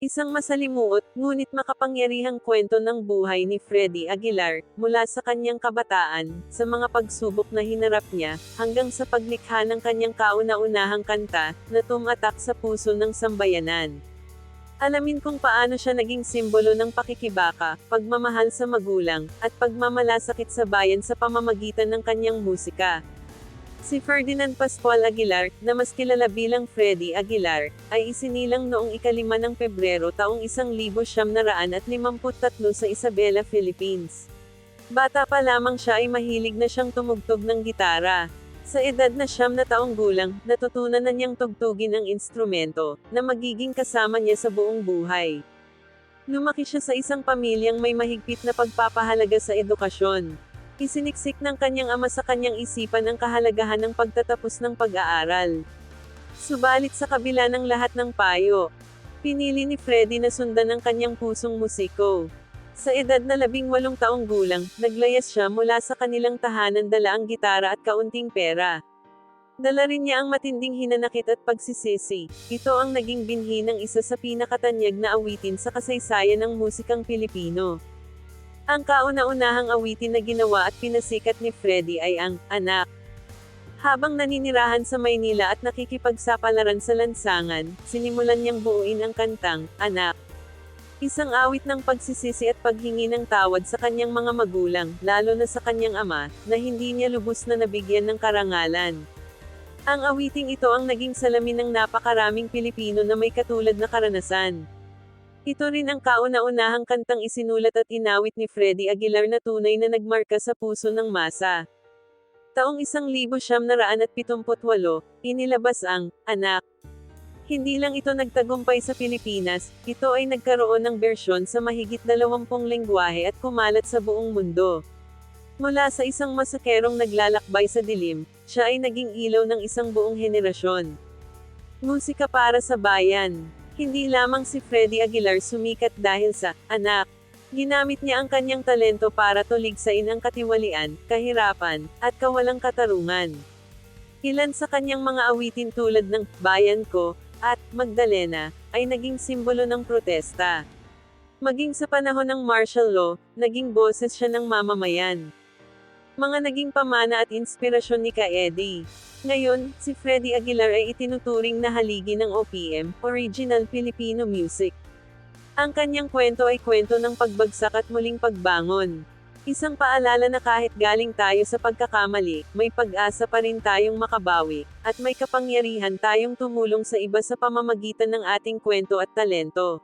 Isang masalimuot, ngunit makapangyarihang kwento ng buhay ni Freddie Aguilar, mula sa kanyang kabataan, sa mga pagsubok na hinarap niya, hanggang sa paglikha ng kanyang kauna-unahang kanta, na tumatak sa puso ng sambayanan. Alamin kung paano siya naging simbolo ng pakikibaka, pagmamahal sa magulang, at pagmamalasakit sa bayan sa pamamagitan ng kanyang musika. Si Ferdinand Pascual Aguilar, na mas kilala bilang Freddy Aguilar, ay isinilang noong ikalima ng Pebrero taong 1953 sa Isabela, Philippines. Bata pa lamang siya ay mahilig na siyang tumugtog ng gitara. Sa edad na siyam na taong gulang, natutunan na niyang tugtugin ang instrumento, na magiging kasama niya sa buong buhay. Lumaki siya sa isang pamilyang may mahigpit na pagpapahalaga sa edukasyon. Isiniksik ng kanyang ama sa kanyang isipan ang kahalagahan ng pagtatapos ng pag-aaral. Subalit sa kabila ng lahat ng payo, pinili ni Freddy na sundan ang kanyang pusong musiko. Sa edad na labing walong taong gulang, naglayas siya mula sa kanilang tahanan dala ang gitara at kaunting pera. Dala rin niya ang matinding hinanakit at pagsisisi. Ito ang naging binhi ng isa sa pinakatanyag na awitin sa kasaysayan ng musikang Pilipino. Ang kauna-unahang awitin na ginawa at pinasikat ni Freddie ay ang Anak. Habang naninirahan sa Maynila at nakikipagsapalaran sa lansangan, sinimulan niyang buuin ang kantang Anak. Isang awit ng pagsisisi at paghingi ng tawad sa kanyang mga magulang, lalo na sa kanyang ama, na hindi niya lubos na nabigyan ng karangalan. Ang awiting ito ang naging salamin ng napakaraming Pilipino na may katulad na karanasan. Ito rin ang kauna-unahang kantang isinulat at inawit ni Freddie Aguilar na tunay na nagmarka sa puso ng masa. Taong 1978, inilabas ang Anak. Hindi lang ito nagtagumpay sa Pilipinas, ito ay nagkaroon ng bersyon sa mahigit 20 lengguwahe at kumalat sa buong mundo. Mula sa isang masakerong naglalakbay sa dilim, siya ay naging ilaw ng isang buong henerasyon. Musika para sa bayan. Hindi lamang si Freddie Aguilar sumikat dahil sa anak. Ginamit niya ang kanyang talento para tuligsain ang katiwalian, kahirapan, at kawalang katarungan. Ilan sa kanyang mga awitin tulad ng Bayan Ko at Magdalena ay naging simbolo ng protesta. Maging sa panahon ng martial law, naging boses siya ng mamamayan. Mga naging pamana at inspirasyon ni Ka Eddie. Ngayon, si Freddie Aguilar ay itinuturing na haligi ng OPM, Original Filipino Music. Ang kanyang kwento ay kwento ng pagbagsak at muling pagbangon. Isang paalala na kahit galing tayo sa pagkakamali, may pag-asa pa rin tayong makabawi, at may kapangyarihan tayong tumulong sa iba sa pamamagitan ng ating kwento at talento.